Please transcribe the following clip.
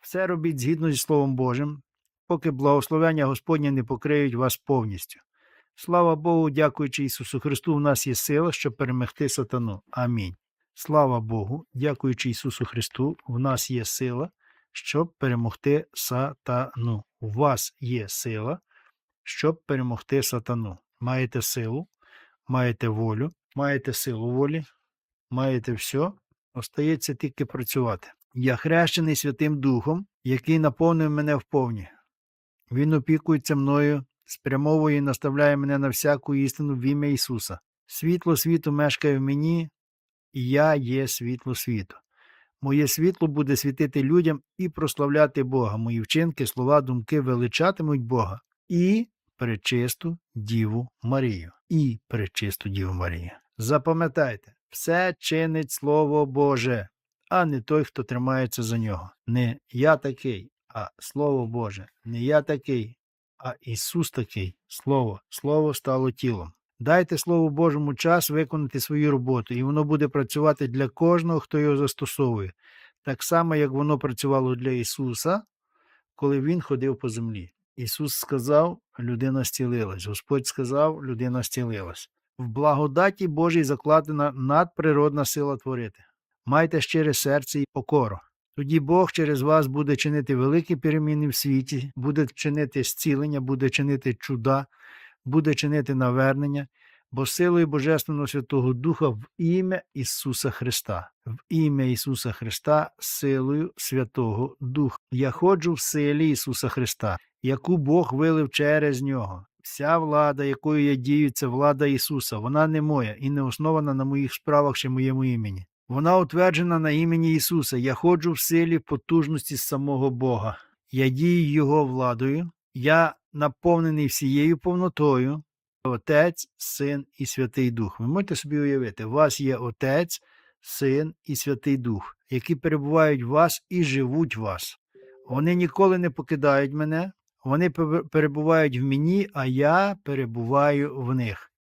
Все робіть згідно зі Словом Божим, поки благословення Господнє не покриють вас повністю. Слава Богу, дякуючи Ісусу Христу, в нас є сила, щоб перемогти сатану. Амінь. Слава Богу, дякуючи Ісусу Христу, в нас є сила, щоб перемогти сатану. У вас є сила, щоб перемогти сатану. Маєте силу, маєте волю, маєте силу волі, маєте все, остається тільки працювати. Я хрещений Святим Духом, який наповнив мене вповні. Він опікується мною, спрямовує і наставляє мене на всяку істину в ім'я Ісуса. Світло світу мешкає в мені, і я є світло світу. Моє світло буде світити людям і прославляти Бога. Мої вчинки, слова, думки величатимуть Бога і пречисту Діву Марію. І пречисту Діву Марію. Запам'ятайте, все чинить Слово Боже, а не той, хто тримається за нього. Не я такий, а Слово Боже. Не я такий, а Ісус такий. Слово. Слово стало тілом. Дайте Слову Божому час виконати свою роботу, і воно буде працювати для кожного, хто його застосовує, так само, як воно працювало для Ісуса, коли Він ходив по землі. Ісус сказав, людина зцілилась. Господь сказав, людина зцілилась. В благодаті Божій закладена надприродна сила творити. Майте щире серце і покору. Тоді Бог через вас буде чинити великі переміни в світі, буде чинити зцілення, буде чинити чуда, буде чинити навернення, бо силою Божественного Святого Духа в ім'я Ісуса Христа, в ім'я Ісуса Христа, силою Святого Духа. Я ходжу в силі Ісуса Христа, яку Бог вилив через нього. Вся влада, якою я дію, це влада Ісуса. Вона не моя і не основана на моїх справах чи моєму імені. Вона утверджена на імені Ісуса. Я ходжу в силі потужності самого Бога. Я дію Його владою, я наповнений всією повнотою. Отець, Син і Святий Дух. Ви можете собі уявити, у вас є Отець, Син і Святий Дух, які перебувають в вас і живуть в вас. Вони ніколи не покидають мене, вони перебувають в мені, а я перебуваю в них.